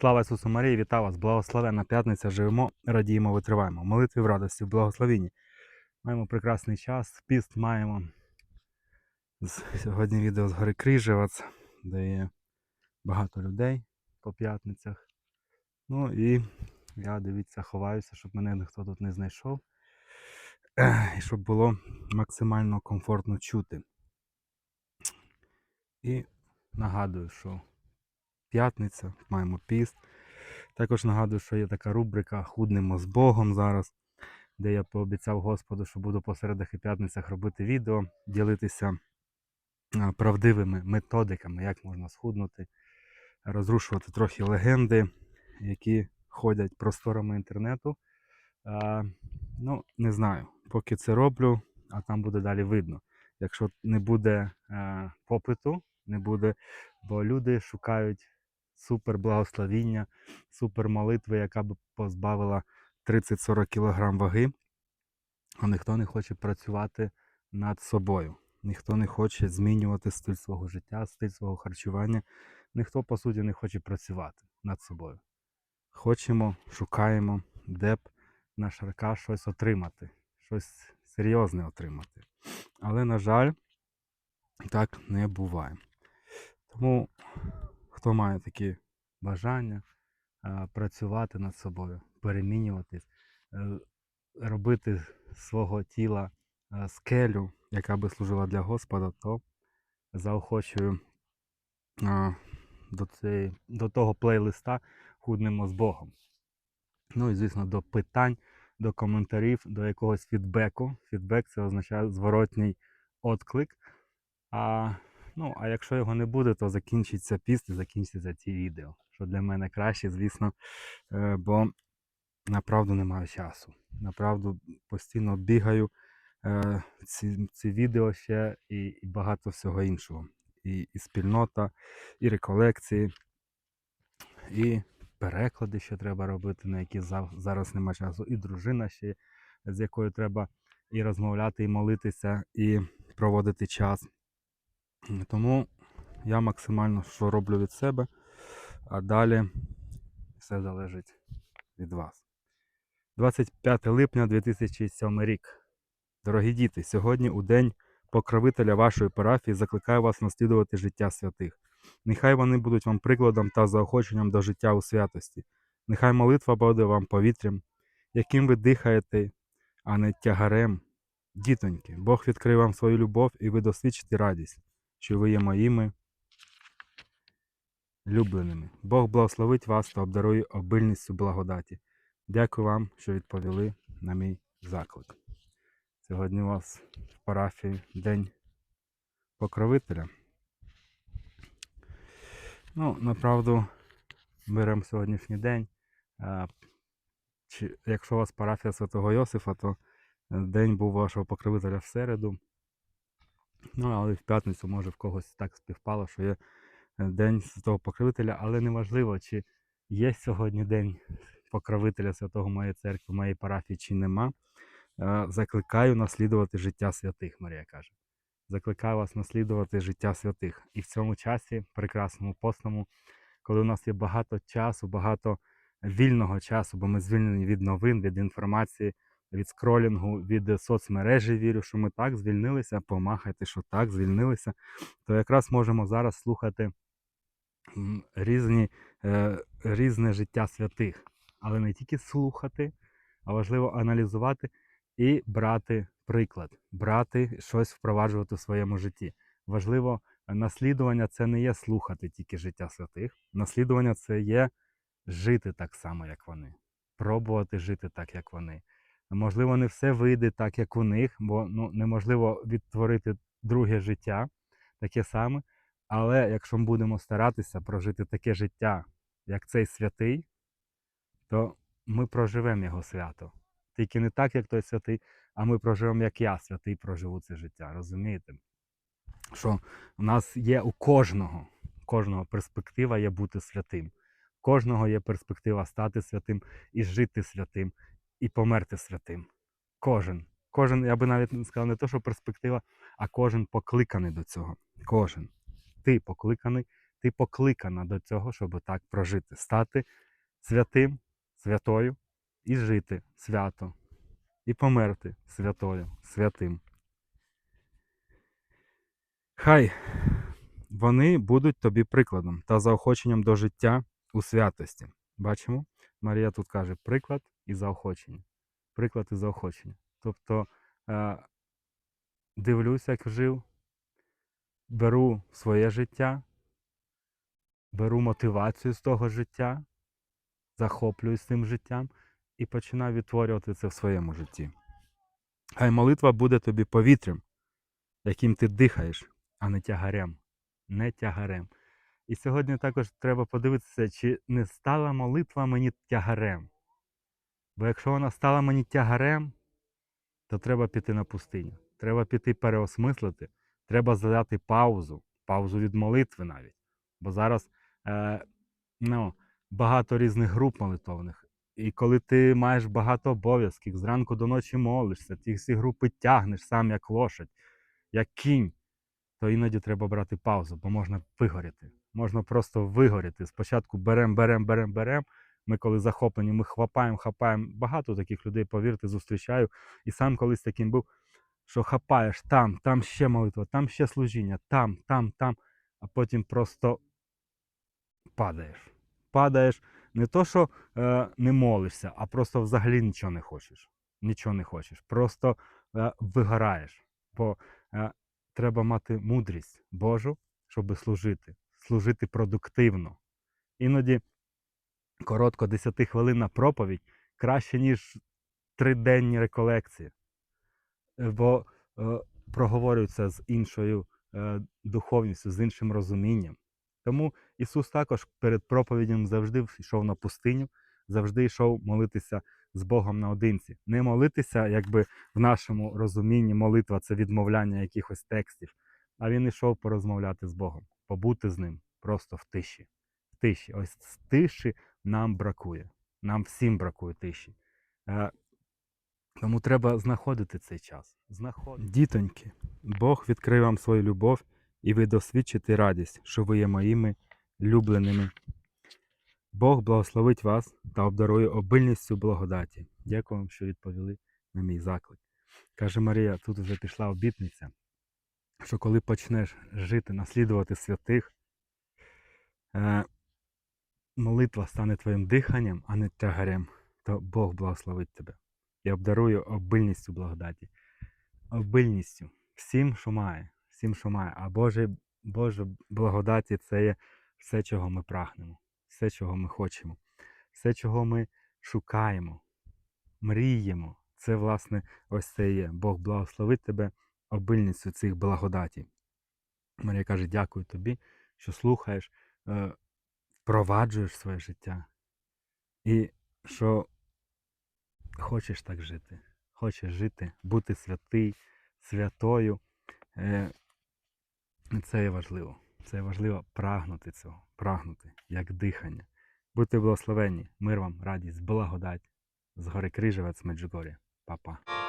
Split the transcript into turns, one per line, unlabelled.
Слава Ісусу Марії, вітаю вас! Благословенна п'ятниця, живемо, радіємо, витриваємо. Молитві в радості, в благословенні. Маємо прекрасний час, піст маємо. Сьогодні відео з гори Крижевець, де є багато людей по п'ятницях. Ну і я, дивіться, ховаюся, щоб мене ніхто тут не знайшов. І щоб було максимально комфортно чути. І нагадую, що п'ятниця, маємо піст. Також нагадую, що є така рубрика Худнемо з Богом зараз, де я пообіцяв Господу, що буду по середах і п'ятницях робити відео, ділитися правдивими методиками, як можна схуднути, розрушувати трохи легенди, які ходять просторами інтернету. Ну, не знаю, поки це роблю, а там буде далі видно. Якщо не буде попиту, не буде, бо люди шукають супер благословіння, супер молитви, яка б позбавила 30-40 кг ваги, а ніхто не хоче працювати над собою. Ніхто не хоче змінювати стиль свого життя, стиль свого харчування. Ніхто, по суті, не хоче працювати над собою. Хочемо, шукаємо, де б на шарка щось отримати, щось серйозне отримати. Але, на жаль, так не буває. Тому, хто має такі бажання працювати над собою, перемінюватись, е, робити свого тіла е, скелю, яка би служила для Господа, то заохочую до, цієї, до того плейлиста Худнемо з Богом. Ну і, звісно, до питань, до коментарів, до якогось фідбеку. Фідбек це означає зворотній отклик. А, ну, а якщо його не буде, то закінчиться піст і закінчиться ці відео. Що для мене краще, звісно, е, бо направду не маю часу. Направду постійно бігаю е, ці, ці відео ще і, багато всього іншого. І, і спільнота, і реколекції, і переклади, що треба робити, на які зараз нема часу, і дружина ще, з якою треба і розмовляти, і молитися, і проводити час. Тому я максимально що роблю від себе, а далі все залежить від вас. 25 липня 2007 рік. Дорогі діти, сьогодні у день покровителя вашої парафії закликаю вас наслідувати життя святих. Нехай вони будуть вам прикладом та заохоченням до життя у святості. Нехай молитва буде вам повітрям, яким ви дихаєте, а не тягарем. Дітоньки, Бог відкриє вам свою любов і ви досвідчите радість, що ви є моїми любленими. Бог благословить вас та обдарує обильністю благодаті. Дякую вам, що відповіли на мій заклик. Сьогодні у вас в парафії День покровителя. Ну, направду, беремо сьогоднішній день. Якщо у вас парафія Святого Йосифа, то день був вашого покровителя в середу. Ну, але в п'ятницю, може, в когось так співпало, що є е, День Святого Покровителя, але неважливо, чи є сьогодні День покровителя Святого моєї церкви, моєї парафії, чи нема. Е, Закликаю наслідувати життя святих, Марія каже. Закликаю вас наслідувати життя святих. І в цьому часі, прекрасному постному, коли у нас є багато часу, багато вільного часу, бо ми звільнені від новин, від інформації, від скролінгу, від соцмережі. Вірю, що ми так звільнилися, помахайте, що так звільнилися, то якраз можемо зараз слухати різні, е, різне життя святих, але не тільки слухати, а важливо аналізувати і брати приклад, брати щось впроваджувати в своєму житті. Важливо, е, наслідування це не є слухати тільки життя святих. Наслідування це є жити так само, як вони, пробувати жити так, як вони. Можливо, не все вийде так, як у них, бо ну, неможливо відтворити друге життя, таке саме. Але якщо ми будемо старатися прожити таке життя, як цей святий, то ми проживемо його свято. Тільки не так, як той святий, а ми проживемо, як я святий проживу це життя. Розумієте? Що у нас є у кожного, кожного перспектива є бути святим. Кожного є перспектива стати святим і жити святим, і померти святим. Кожен. Кожен, я би навіть не сказав, не то, що перспектива, а кожен покликаний до цього. Кожен. Ти покликаний Ти покликана до цього, щоб так прожити, стати святим, святою і жити свято, і померти святою, святим. Хай вони будуть тобі прикладом та заохоченням до життя у святості. Бачимо, Марія тут каже приклад і заохочення. Приклад і заохочення. Тобто е, дивлюся, як жив, беру своє життя, беру мотивацію з того життя, захоплююсь цим життям і починаю відтворювати це в своєму житті. Хай молитва буде тобі повітрям, яким ти дихаєш, а не тягарем. Не тягарем. І сьогодні також треба подивитися, чи не стала молитва мені тягарем. Бо якщо вона стала мені тягарем, то треба піти на пустиню. Треба піти переосмислити, треба задати паузу, паузу від молитви навіть. Бо зараз е, ну, багато різних груп молитовних. І коли ти маєш багато обов'язків, зранку до ночі молишся, ті всі групи тягнеш сам як лошадь, як кінь, то іноді треба брати паузу, бо можна вигоріти. Можна просто вигоріти. Спочатку берем, берем, берем, берем. Ми коли захоплені, ми хапаємо, хапаємо. Багато таких людей, повірте, зустрічаю. І сам колись таким був, що хапаєш там, там ще молитва, там ще служіння, там, там, там, а потім просто падаєш. Падаєш не то, що е, не молишся, а просто взагалі нічого не хочеш. Нічого не хочеш. Просто е, вигораєш. Бо е, треба мати мудрість Божу, щоб служити, служити продуктивно. Іноді коротко 10 хвилинна проповідь краще, ніж триденні реколекції. Е, Бо е, проговорюється з іншою е, духовністю, з іншим розумінням. Тому Ісус також перед проповіддям завжди йшов на пустиню, завжди йшов молитися з Богом наодинці. Не молитися, якби в нашому розумінні молитва це відмовляння якихось текстів, а він йшов порозмовляти з Богом, побути з ним просто в тиші. В тиші. Ось з тиші нам бракує. Нам всім бракує тиші. Е, тому треба знаходити цей час. Знаходити. Дітоньки, Бог відкрив вам свою любов, і ви досвідчите радість, що ви є моїми любленими. Бог благословить вас та обдарує обильністю благодаті. Дякую вам, що відповіли на мій заклик. Каже Марія, тут вже пішла обітниця, що коли почнеш жити, наслідувати святих, е, молитва стане твоїм диханням, а не тягарем, то Бог благословить тебе і обдарує обильністю благодаті. Обильністю. Всім, що має, всім, що має. А Боже, Боже благодаті це є все, чого ми прагнемо, все, чого ми хочемо, все, чого ми шукаємо, мріємо. Це, власне, ось це є. Бог благословить тебе обильністю цих благодаті. Марія каже, дякую тобі, що слухаєш, е, впроваджуєш своє життя. І що хочеш так жити. Хочеш жити, бути святий, святою. Е, Це є важливо. Це є важливо прагнути цього, прагнути, як дихання. Будьте благословенні, мир вам, радість, благодать. З гори Крижевець, Меджугорі. Па-па.